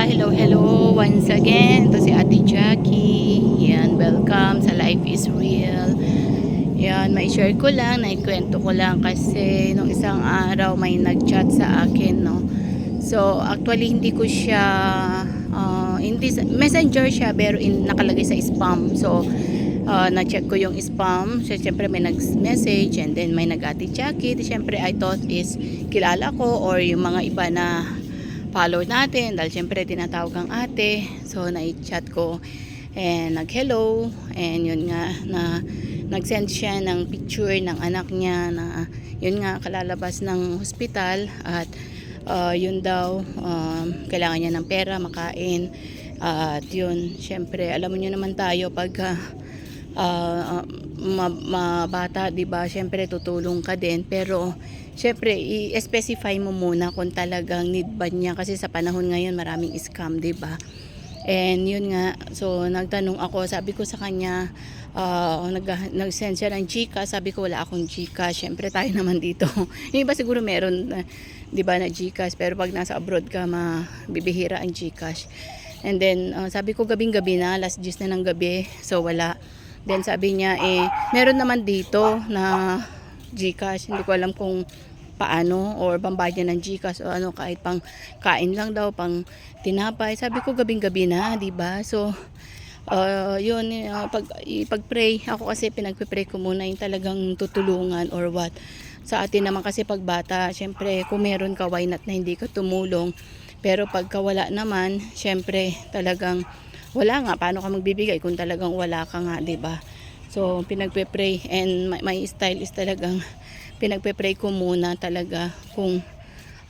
Hello, hello once again. Ito si Ate Jackie. Yan, welcome sa Life is Real. Yan, may share ko lang, naikwento ko lang kasi nung isang araw may nag-chat sa akin, no. So, actually hindi ko siya ah, hindi messenger siya pero in, nakalagay sa spam. So, ah, na-check ko yung spam. So, syempre may nag-message and then may nag-ate Jackie. Di, Syempre, I thought is kilala ko or yung mga iba na follow natin dahil syempre tinatawag ang ate. So na-chat ko and nag-hello. And yun nga na nag-send siya ng picture ng anak niya na yun nga kalalabas ng hospital. At uh, yun daw um, kailangan niya ng pera makain. At yun syempre alam niyo naman tayo pag uh, ma, mabata, 'di ba? Syempre tutulong ka din, pero syempre i-specify mo muna kung talagang need ba niya kasi sa panahon ngayon maraming scam, 'di ba? And yun nga, so nagtanong ako, sabi ko sa kanya, uh, nag, nag-send siya ng Gcash, sabi ko wala akong Gcash, syempre tayo naman dito. Yung iba siguro meron, uh, di ba, na Gcash, pero pag nasa abroad ka, mabibihira ang Gcash. And then, uh, sabi ko gabing-gabi na, last 10 na ng gabi, so wala. Then sabi niya, eh, meron naman dito na Gcash. Hindi ko alam kung paano or pambayad ng Gcash o ano kahit pang kain lang daw, pang tinapay. Sabi ko gabing-gabi na, 'di ba? So uh, yun, uh, pag, pag-pray, ako kasi pinagpe-pray ko muna yung talagang tutulungan or what. Sa atin naman kasi pag bata, syempre kung meron ka, why not na hindi ka tumulong. Pero pagka wala naman, syempre talagang wala nga, paano ka magbibigay kung talagang wala ka nga, 'di ba? So, pinagpe-pray and my, my style is talagang pinagpe-pray ko muna talaga kung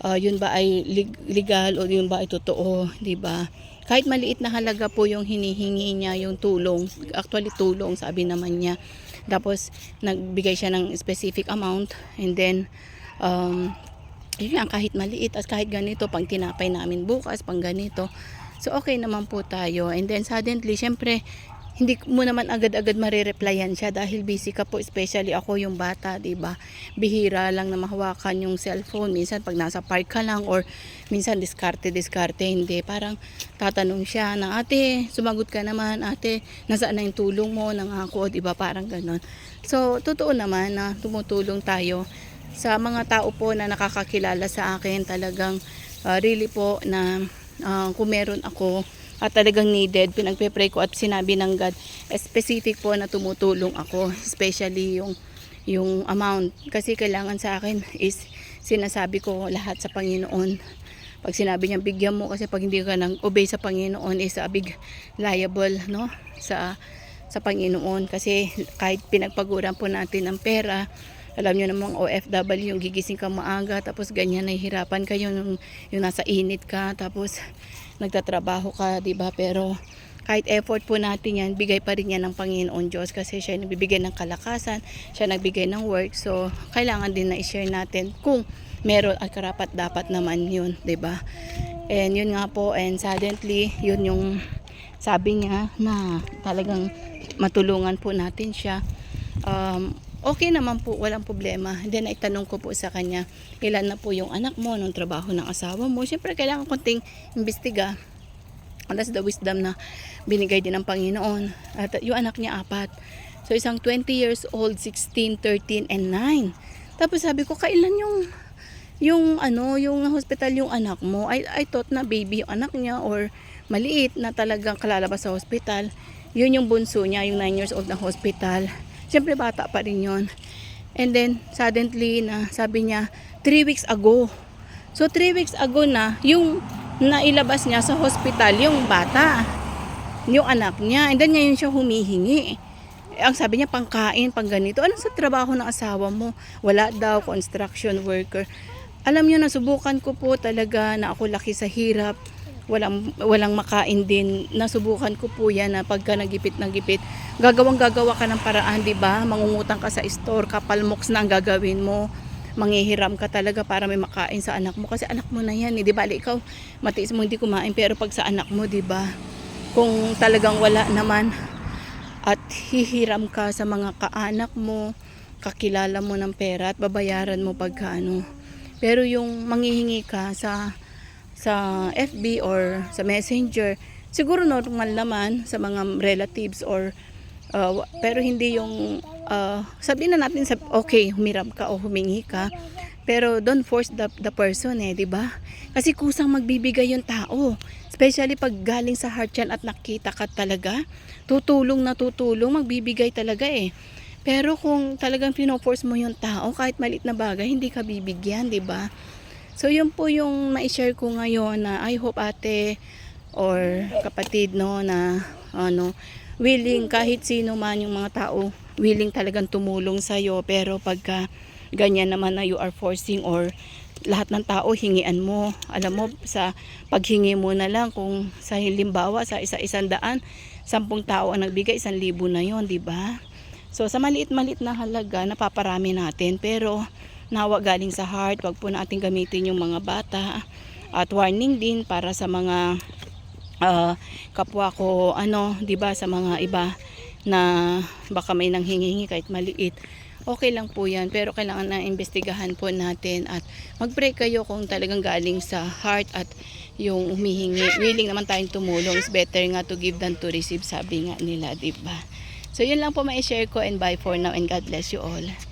uh, yun ba ay legal o yun ba ay totoo, 'di ba? Kahit maliit na halaga po yung hinihingi niya, yung tulong, actually tulong, sabi naman niya. Tapos nagbigay siya ng specific amount and then um, yun lang, kahit maliit at kahit ganito, pang tinapay namin bukas, pang ganito. So, okay naman po tayo. And then, suddenly, syempre, hindi mo naman agad-agad marireplyan siya dahil busy ka po, especially ako yung bata, 'di ba? Bihira lang na mahawakan yung cellphone. Minsan pag nasa park ka lang or minsan diskarte diskarte hindi parang tatanong siya na ate, sumagot ka naman, ate, nasaan na yung tulong mo nang ako, 'di ba? Parang ganon. So, totoo naman na tumutulong tayo sa mga tao po na nakakakilala sa akin talagang uh, really po na uh, kung meron ako at talagang needed, pinagpe-pray ko at sinabi ng God, specific po na tumutulong ako, especially yung yung amount. Kasi kailangan sa akin is sinasabi ko lahat sa Panginoon. Pag sinabi niya bigyan mo kasi pag hindi ka nang obey sa Panginoon is a big liable no sa sa Panginoon. Kasi kahit pinagpaguran po natin ng pera alam niyo namang OFW yung gigising ka maaga tapos ganyan nahihirapan kayo yung, yung nasa init ka tapos nagtatrabaho ka, 'di ba? Pero kahit effort po natin yan, bigay pa rin yan ng Panginoon Diyos kasi siya nagbibigay ng kalakasan, siya nagbigay ng work. So, kailangan din na i-share natin kung meron at karapat dapat naman yun, ba? And yun nga po, and suddenly, yun yung sabi niya na talagang matulungan po natin siya. Um, okay naman po, walang problema. Then itanong ko po sa kanya, ilan na po yung anak mo, nung trabaho ng asawa mo. Siyempre, kailangan konting imbestiga. That's the wisdom na binigay din ng Panginoon. At yung anak niya, apat. So, isang 20 years old, 16, 13, and 9. Tapos sabi ko, kailan yung yung ano, yung hospital yung anak mo? I, I thought na baby yung anak niya or maliit na talagang kalalabas sa hospital. Yun yung bunso niya, yung 9 years old na hospital. Siyempre bata pa rin yun. And then, suddenly, na sabi niya, 3 weeks ago. So, 3 weeks ago na, yung nailabas niya sa hospital, yung bata. Yung anak niya. And then, ngayon siya humihingi. Eh, ang sabi niya, pangkain, pang ganito. Ano sa trabaho ng asawa mo? Wala daw, construction worker. Alam niyo, nasubukan ko po talaga na ako laki sa hirap walang walang makain din. Nasubukan ko po yan na pagka nagipit nagipit gagawang gagawa ka ng paraan di ba? Mangungutang ka sa store kapalmoks na ang gagawin mo. Manghihiram ka talaga para may makain sa anak mo. Kasi anak mo na yan eh, di ba? Ikaw matiis mo hindi kumain pero pag sa anak mo di ba? Kung talagang wala naman at hihiram ka sa mga kaanak mo kakilala mo ng pera at babayaran mo pagka ano. Pero yung manghihingi ka sa sa FB or sa Messenger, siguro normal naman sa mga relatives or uh, pero hindi yung uh, sabihin na natin sa okay, humiram ka o humingi ka. Pero don't force the, the person eh, di ba? Kasi kusang magbibigay yung tao. Especially pag galing sa heart yan at nakita ka talaga, tutulong na tutulong, magbibigay talaga eh. Pero kung talagang pinoforce mo yung tao, kahit maliit na bagay, hindi ka bibigyan, di ba? So yun po yung ma-share ko ngayon na I hope ate or kapatid no na ano willing kahit sino man yung mga tao willing talagang tumulong sa iyo pero pagka ganyan naman na you are forcing or lahat ng tao hingian mo. Alam mo sa paghingi mo na lang kung sa halimbawa sa isa isang daan sampung tao ang nagbigay isang libo na yon di ba? So sa maliit-maliit na halaga napaparami natin. Pero nawa galing sa heart. Wag po natin gamitin yung mga bata. At warning din para sa mga ah, kapwa ko ano 'di ba sa mga iba na baka may nanghingi kahit maliit. Okay lang po yan pero kailangan na investigahan po natin at mag-pray kayo kung talagang galing sa heart at yung humihingi. Willing naman tayong tumulong. Is better nga to give than to receive sabi nga nila 'di ba? So yun lang po ma-share ko and bye for now and God bless you all